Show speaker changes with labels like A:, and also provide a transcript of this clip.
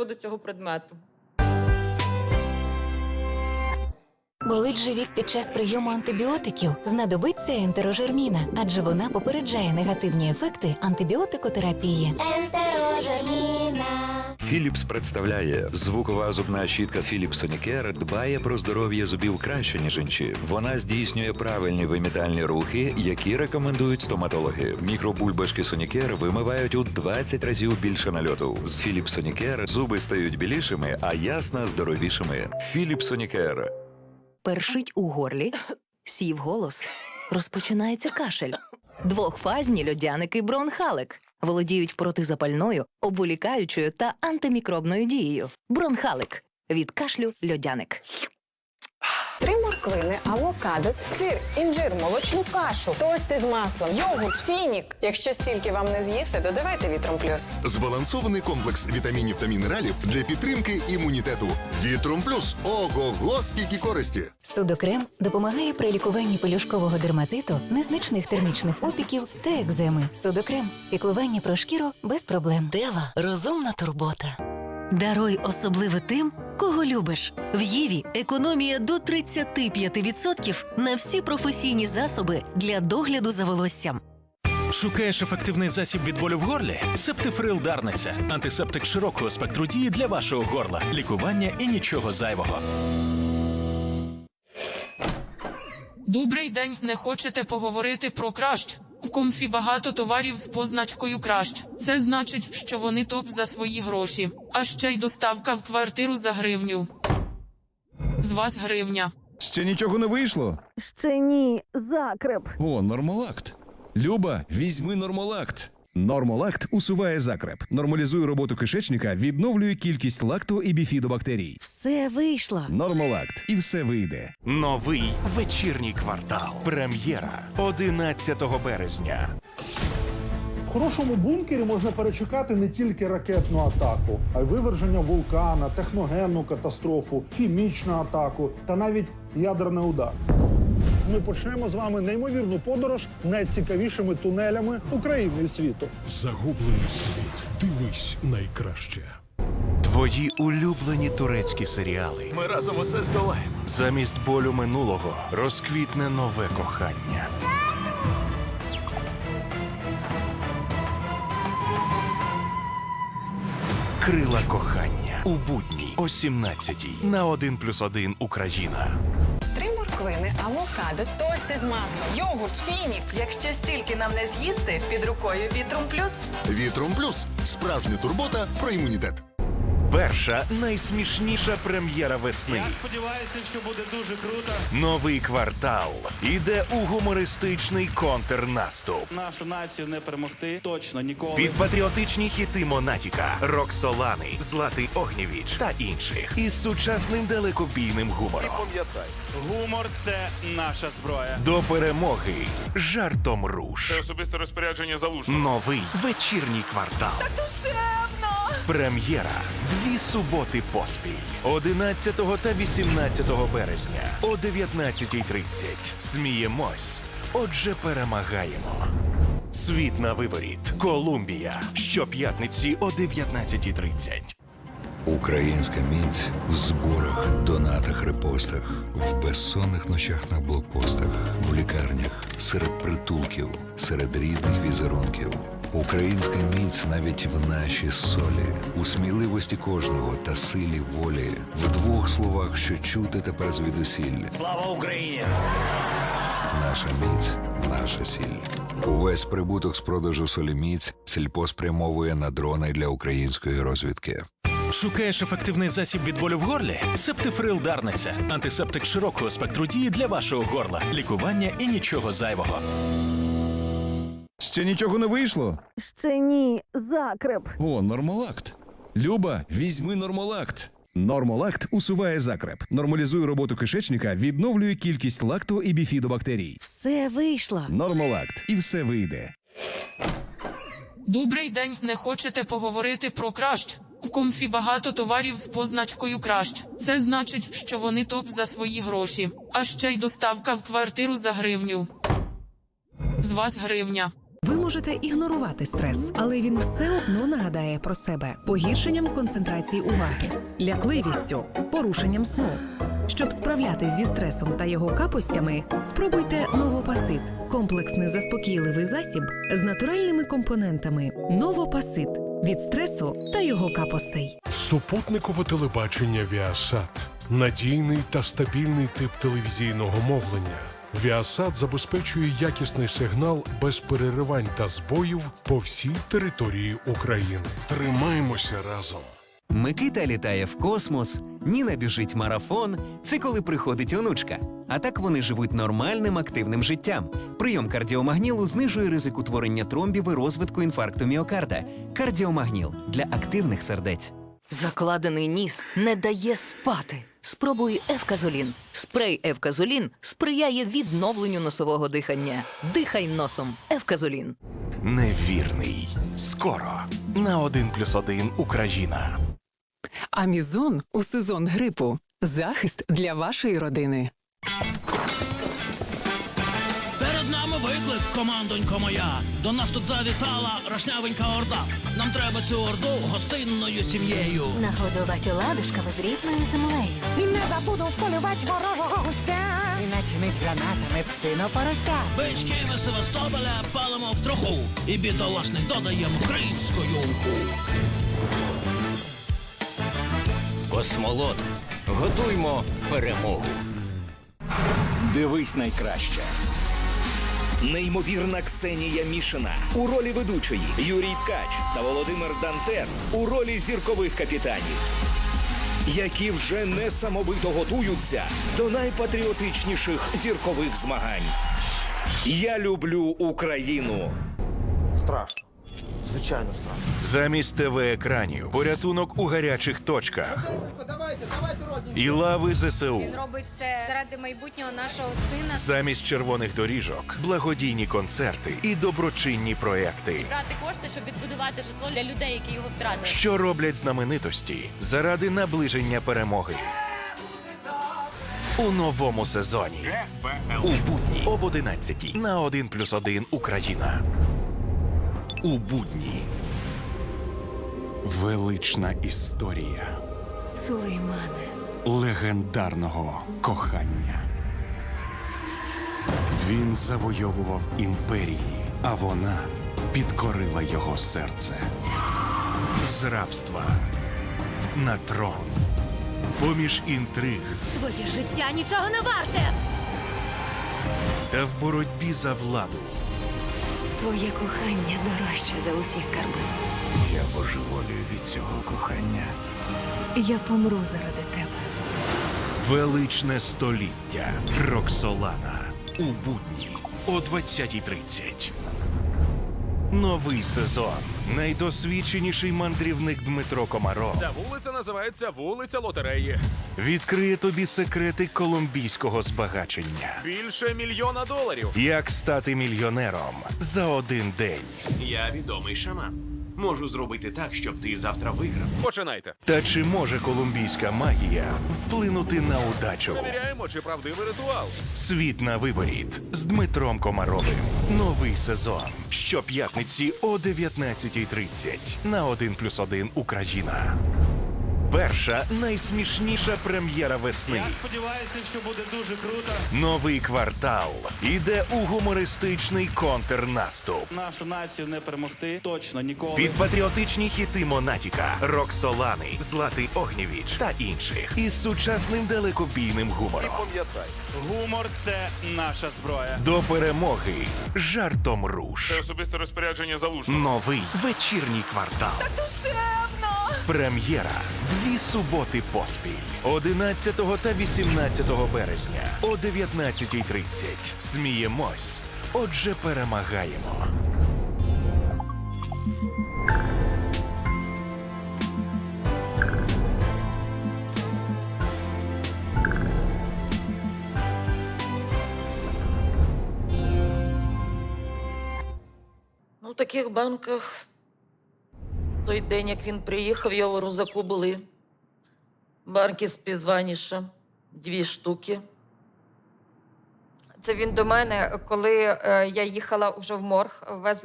A: приводу цього предмету.
B: Болить живіт під час прийому антибіотиків. Знадобиться ентерожерміна, адже вона попереджає негативні ефекти антибіотикотерапії. Ентерожерміна.
C: Філіпс представляє звукова зубна щітка Philips Sonicare дбає про здоров'я зубів краще ніж інші. Вона здійснює правильні вимітальні рухи, які рекомендують стоматологи. Мікробульбашки Sonicare вимивають у 20 разів більше нальоту. З Philips Sonicare зуби стають білішими, а ясна здоровішими. Philips Sonicare.
D: першить у горлі, сів голос, розпочинається кашель. Двохфазні льодяники бронхалик володіють протизапальною, обволікаючою та антимікробною дією. Бронхалик від кашлю льодяник.
E: Три морквини, авокадо, сир, інжир, молочну кашу, тости з маслом, йогурт, фінік. Якщо стільки вам не з'їсти, додавайте вітром плюс.
F: Збалансований комплекс вітамінів та мінералів для підтримки імунітету. Вітром плюс. Ого-го, скільки користі!
B: Судокрем допомагає при лікуванні пелюшкового дерматиту, незначних термічних опіків та екземи. Судокрем піклування про шкіру без проблем.
D: Дева розумна турбота. Даруй особливе тим, кого любиш. В Єві економія до 35% на всі професійні засоби для догляду за волоссям.
G: Шукаєш ефективний засіб від болю в горлі? Септифрил Дарниця. Антисептик широкого спектру дії для вашого горла. Лікування і нічого зайвого.
H: Добрий день, не хочете поговорити про кращ? Комфі багато товарів з позначкою кращ. Це значить, що вони топ за свої гроші. А ще й доставка в квартиру за гривню. З вас гривня.
I: Ще нічого не вийшло?
D: Ще ні, закреп.
F: О, нормалакт. Люба, візьми нормалакт.
I: Нормолакт усуває закреп, нормалізує роботу кишечника, відновлює кількість лакту і біфідобактерій.
D: Все вийшло.
I: Нормолакт, і все вийде.
G: Новий вечірній квартал. Прем'єра 11 березня.
J: В хорошому бункері можна перечекати не тільки ракетну атаку, а й виверження вулкана, техногенну катастрофу, хімічну атаку та навіть ядерний удар. Ми почнемо з вами неймовірну подорож найцікавішими тунелями України і світу.
K: Загублений світ. Дивись найкраще.
G: Твої улюблені турецькі серіали. Ми разом усе здолаємо. Замість болю минулого розквітне нове кохання. Крила кохання у будні о 17 на 1 плюс 1 Україна.
E: Морквини, авокадо, тости з маслом, йогурт, фінік.
D: Якщо стільки нам не з'їсти, під рукою вітром плюс.
F: Вітром плюс. Справжня турбота про імунітет.
G: Перша найсмішніша прем'єра весни.
K: Сподіваюся, що буде дуже круто.
G: Новий квартал іде у гумористичний контрнаступ.
K: Нашу націю не перемогти точно ніколи.
G: Під патріотичні хіти Монатіка, Роксолани, Златий Огнєвіч та інших із сучасним далекобійним гумором.
K: Пам'ятай, Гумор це наша зброя.
G: До перемоги жартом руш.
K: Особисте розпорядження залужного.
G: Новий вечірній квартал. Так душевно! Прем'єра. Дві суботи поспіль. 11 та 18 березня о 19.30. Сміємось. Отже, перемагаємо. Світ на виворіт. Колумбія. Щоп'ятниці о 19.30.
C: Українська міць в зборах, донатах, репостах, в безсонних ночах на блокпостах, в лікарнях, серед притулків, серед рідних візерунків. Українська міць навіть в нашій солі, у сміливості кожного та силі волі, в двох словах, що чути тепер звідусіль.
K: Слава Україні!
C: Наша міць, наша сіль. Увесь прибуток з продажу солі міць сільпо спрямовує на дрони для української розвідки.
G: Шукаєш ефективний засіб від болю в горлі? Септифрил Дарниця. Антисептик широкого спектру дії для вашого горла. Лікування і нічого зайвого.
I: Ще нічого не вийшло?
D: Ще ні, закреп.
F: О, нормалакт. Люба, візьми нормалакт.
I: Нормолакт усуває закреп, нормалізує роботу кишечника, відновлює кількість лакту і біфідобактерій.
D: Все вийшло.
I: Нормолакт, і все вийде.
H: Добрий день, не хочете поговорити про кращ? В комфі багато товарів з позначкою кращ. Це значить, що вони топ за свої гроші. А ще й доставка в квартиру за гривню. З вас гривня.
D: Можете
A: ігнорувати стрес, але він все одно нагадає про себе погіршенням концентрації уваги, лякливістю, порушенням сну. Щоб справлятись зі стресом та його капостями, спробуйте новопасит комплексний заспокійливий засіб з натуральними компонентами. Новопасит від стресу та його капостей.
L: Супутникове телебачення Віасат надійний та стабільний тип телевізійного мовлення. Віасат забезпечує якісний сигнал без переривань та збоїв по всій території України. Тримаймося разом.
M: Микита літає в космос, Ніна біжить марафон. Це коли приходить онучка. А так вони живуть нормальним активним життям. Прийом кардіомагнілу знижує ризик утворення тромбів і розвитку інфаркту міокарда. Кардіомагніл для активних сердець.
D: Закладений ніс не дає спати. Спробуй Евказолін. Спрей Евказолін сприяє відновленню носового дихання. Дихай носом. Евказолін.
G: Невірний. Скоро на один плюс 1 Україна.
A: Амізон у сезон грипу. Захист для вашої родини.
K: Виклик, командонько моя. До нас тут завітала рашнявенька орда. Нам треба цю орду гостинною сім'єю.
B: Нагодувати ладушками з рідною землею.
E: І не забуду вполювати ворожого гуся. І начинить гранатами псино порося.
K: Бички ми Севастополя палимо в троху. І бідолашних додаємо українською.
M: Космолот. Готуймо перемогу. Дивись найкраще. Неймовірна Ксенія Мішина у ролі ведучої Юрій Ткач та Володимир Дантес у ролі зіркових капітанів, які вже несамовито готуються до найпатріотичніших зіркових змагань. Я люблю Україну.
K: Страшно. Звичайно страшно.
G: Замість ТВ-екранів порятунок у гарячих точках. І лави ЗСУ.
B: робить це заради майбутнього нашого сина.
G: Замість червоних доріжок, благодійні концерти і доброчинні проекти.
H: Брати кошти, щоб відбудувати житло для людей, які його втратили.
G: Що роблять знаменитості заради наближення перемоги? У новому сезоні. У будні об 11 на 1 плюс 1 Україна. У будні. Велична історія
B: Сулеймане.
G: легендарного кохання. Він завойовував імперії, а вона підкорила його серце. З рабства на трон. Поміж інтриг
B: Твоє життя нічого не варте.
G: та в боротьбі за владу.
B: Твоє кохання дорожче за усі скарби.
G: Я божеволюю від цього кохання.
B: Я помру заради тебе.
G: Величне століття. Роксолана. У будні о 20.30. Новий сезон. Найдосвідченіший мандрівник Дмитро Комаров
K: Ця вулиця називається вулиця лотереї.
G: відкриє тобі секрети колумбійського збагачення.
K: Більше мільйона доларів.
G: Як стати мільйонером за один день.
K: Я відомий шаман. Можу зробити так, щоб ти завтра виграв. Починайте.
G: Та чи може колумбійська магія вплинути на удачу?
K: Перевіряємо, чи правдивий ритуал.
G: Світ на виворіт з Дмитром Комаровим. Новий сезон. Щоп'ятниці о 19.30 на 1 плюс 1 Україна. Перша найсмішніша прем'єра весни.
K: Сподіваюся, що буде дуже круто.
G: Новий квартал іде у гумористичний контрнаступ.
K: Нашу націю не перемогти точно ніколи.
G: Під патріотичні хіти Монатіка, Роксолани, Златий Огнєвіч та інших із сучасним далекобійним гумором.
K: Пам'ятай, гумор це наша зброя.
G: До перемоги жартом руш.
K: особисте розпорядження залужного.
G: Новий вечірній квартал. Прем'єра. Дві суботи поспіль. 11 та 18 березня о 19.30. Сміємось. Отже, перемагаємо.
H: Ну, в таких банках той день, як він приїхав, його у рюкзаку були банки з-під ваніша, дві штуки.
B: Це він до мене, коли е, я їхала уже в морг, везла